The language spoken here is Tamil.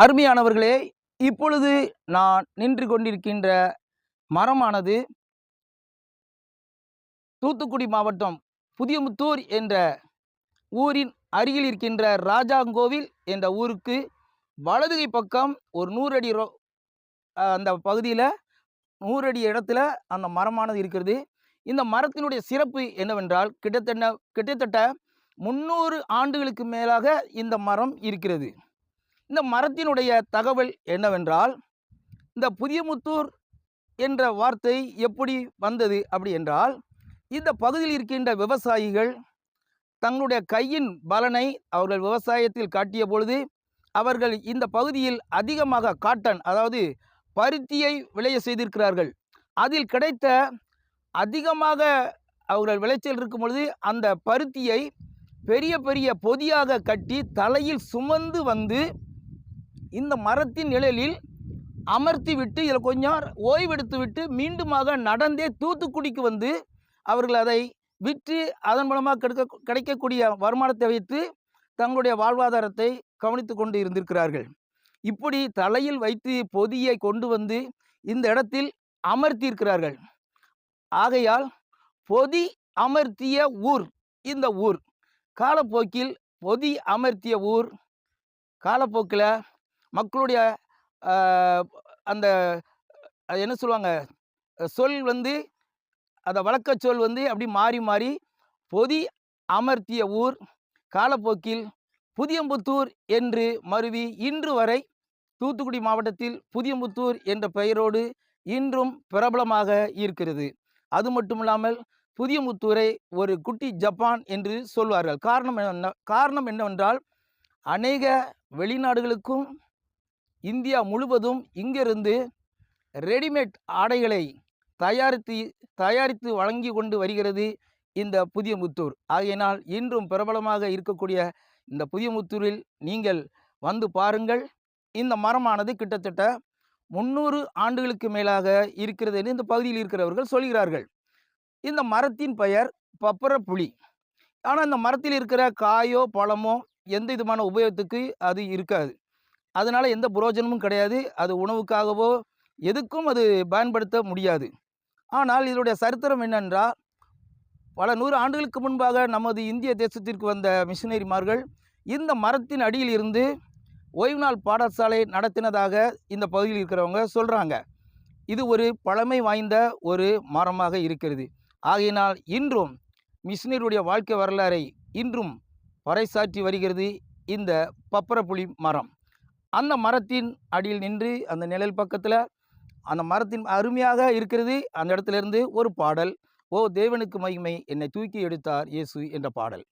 அருமையானவர்களே இப்பொழுது நான் நின்று கொண்டிருக்கின்ற மரமானது தூத்துக்குடி மாவட்டம் புதியமுத்தூர் என்ற ஊரின் அருகில் இருக்கின்ற ராஜாங்கோவில் என்ற ஊருக்கு வலதுகை பக்கம் ஒரு நூறு அடி ரோ அந்த பகுதியில் நூறு அடி இடத்துல அந்த மரமானது இருக்கிறது. இந்த மரத்தினுடைய சிறப்பு என்னவென்றால் கிட்டத்தட்ட கிட்டத்தட்ட முந்நூறு ஆண்டுகளுக்கு மேலாக இந்த மரம் இருக்கிறது. இந்த மரத்தினுடைய தகவல் என்னவென்றால் இந்த புதியமுத்தூர் என்ற வார்த்தை எப்படி வந்தது அப்படி என்றால் இந்த பகுதியில் இருக்கின்ற விவசாயிகள் தங்களுடைய கையின் பலனை அவர்கள் விவசாயத்தில் காட்டிய பொழுது அவர்கள் இந்த பகுதியில் அதிகமாக காட்டன் அதாவது பருத்தியை விளைய செய்திருக்கிறார்கள். அதில் கிடைத்த அதிகமாக அவர்கள் விளைச்சல் இருக்கும் பொழுது அந்த பருத்தியை பெரிய பெரிய பொதியாக கட்டி தலையில் சுமந்து வந்து இந்த மரத்தின் நிழலில் அமர்த்தி விட்டு இதில் கொஞ்சம் ஓய்வெடுத்து விட்டு மீண்டுமாக நடந்தே தூத்துக்குடிக்கு வந்து அவர்கள் அதை விற்று அதன் மூலமாக கிடைக்க கிடைக்கக்கூடிய வருமானத்தை வைத்து தங்களுடைய வாழ்வாதாரத்தை கவனித்து கொண்டு இருந்திருக்கிறார்கள். இப்படி தலையில் வைத்து பொதியை கொண்டு வந்து இந்த இடத்தில் அமர்த்தியிருக்கிறார்கள். ஆகையால் பொதி அமர்த்திய ஊர் இந்த ஊர். காலப்போக்கில் பொதி அமர்த்திய ஊர். காலப்போக்கில் மக்களுடைய அந்த என்ன சொல்லுவாங்க? சொல் வந்து அந்த வழக்க சொல் வந்து அப்படி மாறி மாறி பொதி அமர்த்திய ஊர் காலப்போக்கில் புதியம்புத்தூர் என்று மருவி இன்று வரை தூத்துக்குடி மாவட்டத்தில் புதியம்புத்தூர் என்ற பெயரோடு இன்றும் பிரபலமாக இருக்கிறது. அது மட்டுமில்லாமல் புதியமுத்தூரை ஒரு குட்டி ஜப்பான் என்று சொல்வார்கள். காரணம் என்ன காரணம் என்னவென்றால் அநேக வெளிநாடுகளுக்கும் இந்தியா முழுவதும் இங்கிருந்து ரெடிமேட் ஆடைகளை தயாரித்து தயாரித்து வழங்கி கொண்டு வருகிறது இந்த புதியமுத்தூர் ஆகையினால் இன்றும் பிரபலமாக இருக்கக்கூடிய இந்த புதியமுத்தூரில் நீங்கள் வந்து பாருங்கள். இந்த மரமானது கிட்டத்தட்ட முந்நூறு ஆண்டுகளுக்கு மேலாக இருக்கிறது என்று இந்த பகுதியில் இருக்கிறவர்கள் சொல்கிறார்கள். இந்த மரத்தின் பெயர் பப்பர புளி ஆனால் இந்த மரத்தில் இருக்கிற காயோ பழமோ எந்த விதமான உபயோகத்துக்கு அது இருக்காது. அதனால் எந்த புரோஜனமும் கிடையாது. அது உணவுக்காகவோ எதுக்கும் அது பயன்படுத்த முடியாது. ஆனால் இதனுடைய சரித்திரம் என்னென்றால் பல நூறு ஆண்டுகளுக்கு முன்பாக நமது இந்திய தேசத்திற்கு வந்த மிஷினரிமார்கள் இந்த மரத்தின் அடியில் இருந்து ஓய்வு நாள் பாடசாலை நடத்தினதாக இந்த பகுதியில் இருக்கிறவங்க சொல்கிறாங்க இது ஒரு பழமை வாய்ந்த ஒரு மரமாக இருக்கிறது. ஆகையினால் இன்றும் மிஷினருடைய வாழ்க்கை வரலாறை இன்றும் பறைசாற்றி வருகிறது இந்த பப்பரப்புளி மரம். அந்த மரத்தின் அடியில் நின்று அந்த நிழல் பக்கத்தில் அந்த மரத்தின் அருமையாக இருக்கிறது. அந்த இடத்துல இருந்து ஒரு பாடல் ஓ தேவனுக்கு மகிமை என்னை தூக்கி எடுத்தார் இயேசு என்ற பாடல்.